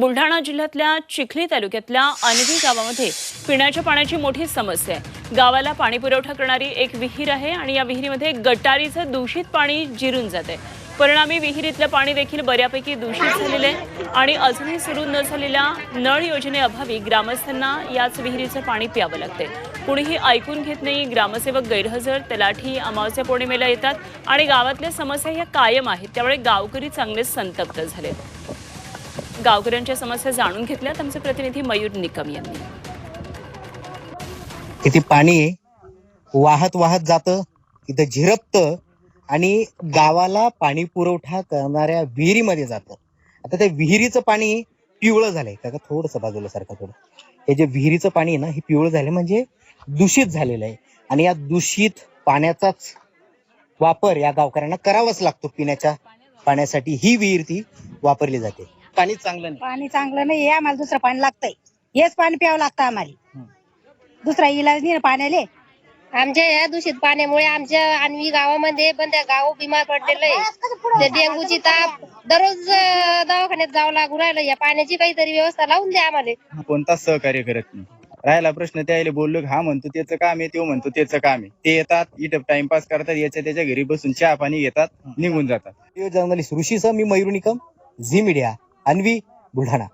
बुलढाणा जिल्ह्यातल्या चिखली तालुक्यातल्या अनवी गावामध्ये पिण्याच्या पाण्याची मोठी समस्या आहे. गावाला पाणी पुरवठा करणारी एक विहीर आहे आणि या विहिरीमध्ये गटारीचं दूषित पाणी जिरून जाते परिणामी विहिरीतलं पाणी देखील बऱ्यापैकी दूषित झालेलं आहे आणि अजूनही सुरू न झालेल्या नळ योजनेअभावी ग्रामस्थांना याच विहिरीचं पाणी प्यावं लागते कुणीही ऐकून घेत नाही ग्रामसेवक गैरहजर तलाठी अमावस्या पौर्णिमेला येतात आणि गावातल्या समस्या ह्या कायम आहेत. त्यामुळे गावकरी चांगलेच संतप्त झाले गावकऱ्यांच्या समस्या जाणून घेतल्या. आमचे प्रतिनिधी मयूर निकम यांनी. इथे पाणी वाहत वाहत जातं इथं झिरपतं आणि गावाला पाणी पुरवठा करणाऱ्या विहिरीमध्ये जातं. आता त्या विहिरीचं पाणी पिवळं झालंय. का थोडस बाजूला सारखं थोडं. हे जे विहिरीचं पाणी आहे ना हे पिवळं झालं म्हणजे दूषित झालेलं आहे. आणि या दूषित पाण्याचाच वापर या गावकऱ्यांना करावाच लागतो. पिण्याच्या पाण्यासाठी ही विहीर ती वापरली जाते. पाणी चांगलं नाही. पाणी चांगलं नाही आहे आम्हाला दुसरं पाणी लागतंय. हेच पाणी प्यावं लागतं आम्हाला. दुसरा इलाज नाही ना पाण्याले. आमच्या या दूषित पाण्यामुळे आमच्या अन्वी गावामध्ये पण त्या गाव बिमार पडलेलं आहे. डेंगूची ताप दररोज अं, दवाखान्यात जावं लागू राहिलं. या पाण्याची काहीतरी व्यवस्था लावून द्या आम्हाला. कोणताच सहकार्य करत नाही. राहिला प्रश्न त्याला बोललो की हा म्हणतो त्याचं काम आहे तो म्हणतो त्याचं काम आहे. ते येतात इथं टाइमपास करतात याच्या त्याच्या घरी बसून चहा पाणी घेतात निघून जातात. जर्नलिस्ट ऋषीसह मी मयूर निकम झी मीडिया. अन्वी बुलढाणा.